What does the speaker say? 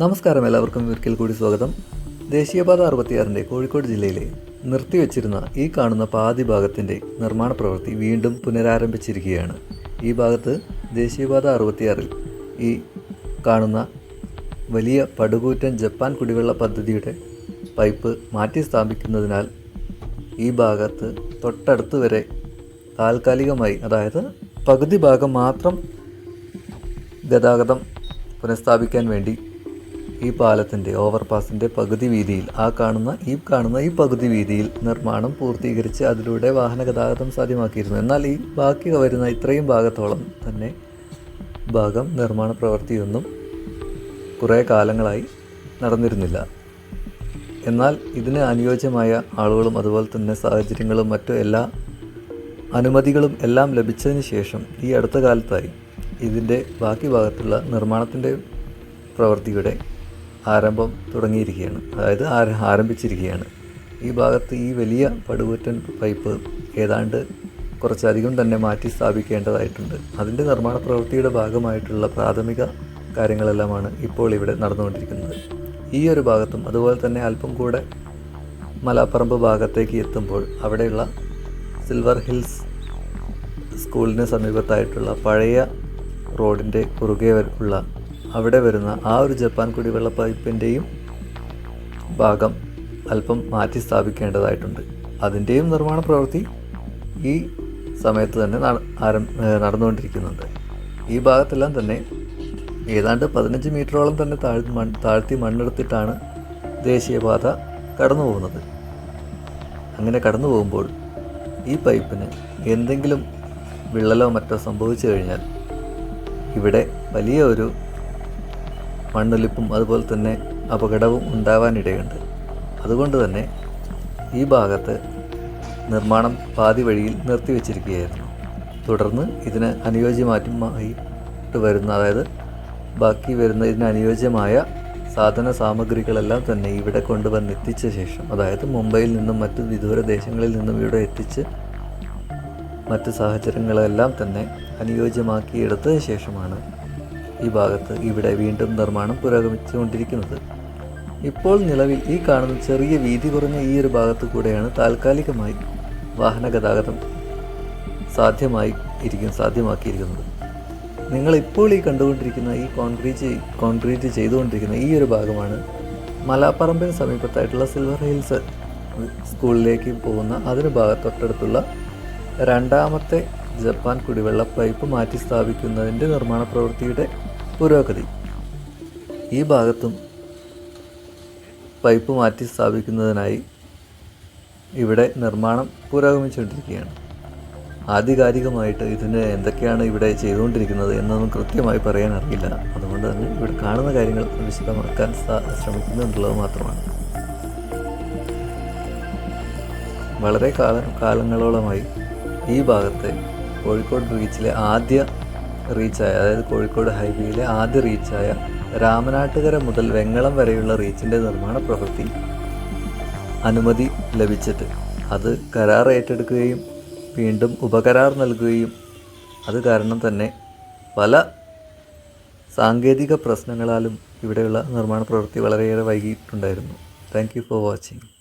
നമസ്കാരം എല്ലാവർക്കും. ഒരിക്കൽ കൂടി സ്വാഗതം. ദേശീയപാത അറുപത്തിയാറിന്റെ കോഴിക്കോട് ജില്ലയിലെ നിർത്തിവെച്ചിരുന്ന ഈ കാണുന്ന പാതി ഭാഗത്തിന്റെ നിർമ്മാണ പ്രവൃത്തി വീണ്ടും പുനരാരംഭിച്ചിരിക്കുകയാണ്. ഈ ഭാഗത്ത് ദേശീയപാത അറുപത്തിയാറിൽ ഈ കാണുന്ന വലിയ പടുകൂറ്റൻ ജപ്പാൻ കുടിവെള്ള പദ്ധതിയുടെ പൈപ്പ് മാറ്റി സ്ഥാപിക്കുന്നതിനാൽ ഈ ഭാഗത്ത് തൊട്ടടുത്ത് വരെ താൽക്കാലികമായി അതായത് പകുതി ഭാഗം മാത്രം ഗതാഗതം പുനഃസ്ഥാപിക്കാൻ വേണ്ടി ഈ പാലത്തിന്റെ ഓവർപാസിന്റെ പകുതി വീതിയിൽ ആ കാണുന്ന ഈ കാണുന്ന ഈ പകുതി വീതിയിൽ നിർമ്മാണം പൂർത്തീകരിച്ച് അതിലൂടെ വാഹന ഗതാഗതം സാധ്യമാക്കിയിരുന്നു. എന്നാൽ ഈ ബാക്കി വരുന്ന ഇത്രയും ഭാഗത്തോളം തന്നെ ഭാഗം നിർമ്മാണ പ്രവൃത്തിയൊന്നും കുറേ കാലങ്ങളായി നടന്നിരുന്നില്ല. എന്നാൽ ഇതിന് അനുയോജ്യമായ ആളുകളും അതുപോലെ തന്നെ സാഹചര്യങ്ങളും മറ്റു എല്ലാ അനുമതികളും എല്ലാം ലഭിച്ചതിന് ശേഷം ഈ അടുത്ത കാലത്തായി ഇതിന്റെ ബാക്കി ഭാഗത്തുള്ള നിർമ്മാണത്തിന്റെ പ്രവൃത്തിയുടെ ആരംഭം തുടങ്ങിയിരിക്കുകയാണ്. അതായത് ആര ആരംഭിച്ചിരിക്കുകയാണ്. ഈ ഭാഗത്ത് ഈ വലിയ പടുകൂറ്റൻ പൈപ്പ് ഏതാണ്ട് കുറച്ചധികം തന്നെ മാറ്റി സ്ഥാപിക്കേണ്ടതായിട്ടുണ്ട്. അതിന്റെ നിർമ്മാണ പ്രവൃത്തിയുടെ ഭാഗമായിട്ടുള്ള പ്രാഥമിക കാര്യങ്ങളെല്ലാമാണ് ഇപ്പോൾ ഇവിടെ നടന്നുകൊണ്ടിരിക്കുന്നത്. ഈ ഒരു ഭാഗത്തും അതുപോലെ തന്നെ അല്പം കൂടെ മലാപ്പറമ്പ് ഭാഗത്തേക്ക് എത്തുമ്പോൾ അവിടെയുള്ള സിൽവർ ഹിൽസ് സ്കൂളിന് സമീപത്തായിട്ടുള്ള പഴയ റോഡിന്റെ കുറുകെ ഉള്ള അവിടെ വരുന്ന ആ ഒരു ജപ്പാൻ കുടിവെള്ള പൈപ്പിന്റെയും ഭാഗം അല്പം മാറ്റി സ്ഥാപിക്കേണ്ടതായിട്ടുണ്ട്. അതിന്റെയും നിർമ്മാണ പ്രവൃത്തി ഈ സമയത്ത് തന്നെ നടന്നുകൊണ്ടിരിക്കുന്നുണ്ട്. ഈ ഭാഗത്തെല്ലാം തന്നെ ഏതാണ്ട് പതിനഞ്ച് മീറ്ററോളം തന്നെ താഴ്ത്തി മൺ താഴ്ത്തി മണ്ണെടുത്തിട്ടാണ് ദേശീയപാത കടന്നു പോകുന്നത് അങ്ങനെ കടന്നു പോകുമ്പോൾ ഈ പൈപ്പിന് എന്തെങ്കിലും വിള്ളലോ മറ്റോ സംഭവിച്ചു കഴിഞ്ഞാൽ ഇവിടെ വലിയ ഒരു മണ്ണൊലിപ്പും അതുപോലെ തന്നെ അപകടവും ഉണ്ടാവാനിടയുണ്ട്. അതുകൊണ്ട് തന്നെ ഈ ഭാഗത്ത് നിർമ്മാണം പാതി വഴിയിൽ നിർത്തിവെച്ചിരിക്കുകയായിരുന്നു. തുടർന്ന് ഇതിന് അനുയോജ്യമായിട്ട് വരുന്ന അതായത് ബാക്കി വരുന്ന ഇതിന് അനുയോജ്യമായ സാധന സാമഗ്രികളെല്ലാം തന്നെ ഇവിടെ കൊണ്ടുവന്ന് എത്തിച്ച ശേഷം അതായത് മുംബൈയിൽ നിന്നും മറ്റു വിദൂര ദേശങ്ങളിൽ നിന്നും ഇവിടെ എത്തിച്ച് മറ്റ് സാഹചര്യങ്ങളെല്ലാം തന്നെ അനുയോജ്യമാക്കിയെടുത്തതിന് ശേഷമാണ് ഈ ഭാഗത്ത് ഇവിടെ വീണ്ടും നിർമ്മാണം പുരോഗമിച്ചുകൊണ്ടിരിക്കുന്നത്. ഇപ്പോൾ നിലവിൽ ഈ കാണുന്ന ചെറിയ വീതി കുറഞ്ഞ ഈ ഒരു ഭാഗത്തു കൂടെയാണ് താൽക്കാലികമായി വാഹന ഗതാഗതം സാധ്യമായി ഇരിക്കും സാധ്യമാക്കിയിരിക്കുന്നത്. നിങ്ങൾ ഇപ്പോൾ ഈ കണ്ടുകൊണ്ടിരിക്കുന്ന ഈ കോൺക്രീറ്റ് കോൺക്രീറ്റ് ചെയ്തുകൊണ്ടിരിക്കുന്ന ഈ ഒരു ഭാഗമാണ് മലാപ്പറമ്പിന് സമീപത്തായിട്ടുള്ള സിൽവർ ഹിൽസ് സ്കൂളിലേക്ക് പോകുന്ന അതിന് ഭാഗത്തൊട്ടടുത്തുള്ള രണ്ടാമത്തെ ജപ്പാൻ കുടിവെള്ള പൈപ്പ് മാറ്റി സ്ഥാപിക്കുന്നതിന്റെ നിർമ്മാണ പ്രവൃത്തിയുടെ പുരോഗതി. ഈ ഭാഗത്തും പൈപ്പ് മാറ്റി സ്ഥാപിക്കുന്നതിനായി ഇവിടെ നിർമ്മാണം പുരോഗമിച്ചുകൊണ്ടിരിക്കുകയാണ്. ആധികാരികമായിട്ട് ഇതിന് എന്തൊക്കെയാണ് ഇവിടെ ചെയ്തുകൊണ്ടിരിക്കുന്നത് എന്നൊന്നും കൃത്യമായി പറയാൻ അറിയില്ല. അതുകൊണ്ട് തന്നെ ഇവിടെ കാണുന്ന കാര്യങ്ങൾ വിശദമാക്കാൻ ശ്രമിക്കുന്നുണ്ടുള്ളത് മാത്രമാണ്. വളരെ കാലം കാലങ്ങളോളമായി ഈ ഭാഗത്തെ കോഴിക്കോട് ബീച്ചിലെ ആദ്യ റീച്ചായ അതായത് കോഴിക്കോട് ഹൈവേയിലെ ആദ്യ റീച്ചായ രാമനാട്ടുകര മുതൽ വെങ്ങളം വരെയുള്ള റീച്ചിന്റെ നിർമ്മാണ പ്രവൃത്തി അനുമതി ലഭിച്ചിട്ട് അത് കരാർ ഏറ്റെടുക്കുകയും വീണ്ടും ഉപകരാർ നൽകുകയും അത് കാരണം തന്നെ പല സാങ്കേതിക പ്രശ്നങ്ങളാലും ഇവിടെയുള്ള നിർമ്മാണ പ്രവൃത്തി വളരെയേറെ വൈകിയിട്ടുണ്ടായിരുന്നു. Thank you for watching